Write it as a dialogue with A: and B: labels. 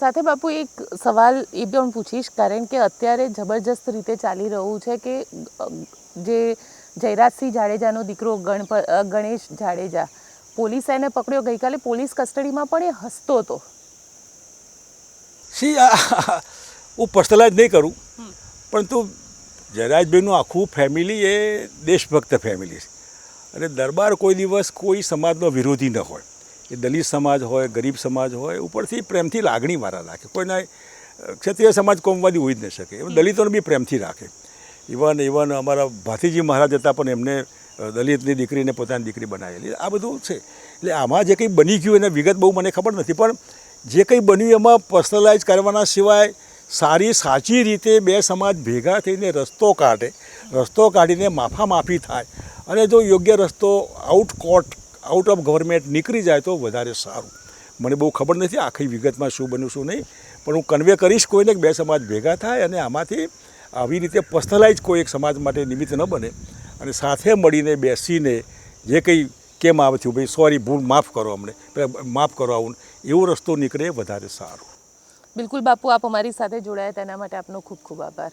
A: સાથે બાપુ એક સવાલ એ પણ પૂછીશ. કારણ કે અત્યારે જબરજસ્ત રીતે ચાલી રહ્યું છે કે જે જયરાજસિંહ જાડેજાનો દીકરો ગણપ ગણેશ જાડેજા પોલીસે એને પકડ્યો. ગઈકાલે પોલીસ કસ્ટડીમાં પણ એ હસતો હતો.
B: સી હું પર્સનલાઇઝ નહીં કરું. પરંતુ જયરાજભાઈનું આખું ફેમિલી એ દેશભક્ત ફેમિલી છે. અને દરબાર કોઈ દિવસ કોઈ સમાજનો વિરોધી ન હોય. એ દલિત સમાજ હોય, ગરીબ સમાજ હોય, ઉપરથી પ્રેમથી લાગણી મારા રાખે. કોઈના ક્ષત્રિય સમાજ કોમવાદી હોઈ જ ન શકે. એ દલિતોને બી પ્રેમથી રાખે. ઇવન ઇવન અમારા ભાતીજી મહારાજ હતા પણ એમને દલિતની દીકરીને પોતાની દીકરી બનાવેલી. આ બધું છે. એટલે આમાં જે કંઈ બની ગયું એને વિગત બહુ મને ખબર નથી, પણ જે કંઈ બન્યું એમાં પર્સનલાઇઝ કરવાના સિવાય સારી, સાચી રીતે બે સમાજ ભેગા થઈને રસ્તો કાઢે. રસ્તો કાઢીને માફા માફી થાય. અને જો યોગ્ય રસ્તો out court out of government નીકળી જાય તો વધારે સારું. મને બહુ ખબર નથી આખી વિગતમાં શું બન્યું શું નહીં પણ હું કન્વે કરીશ કોઈને બે સમાજ ભેગા થાય અને આમાંથી આવી રીતે પર્સનલાઇઝ કોઈ એક સમાજ માટે નિમિત્ત ન બને અને સાથે મળીને બેસીને જે કંઈ કેમ આવે થયું ભાઈ સોરી ભૂલ માફ કરો અમને માફ કરો આવું એવો રસ્તો નીકળે વધારે સારું.
A: બિલકુલ બાપુ આપ અમારી સાથે જોડાયા તેના માટે આપનો ખૂબ ખૂબ આભાર.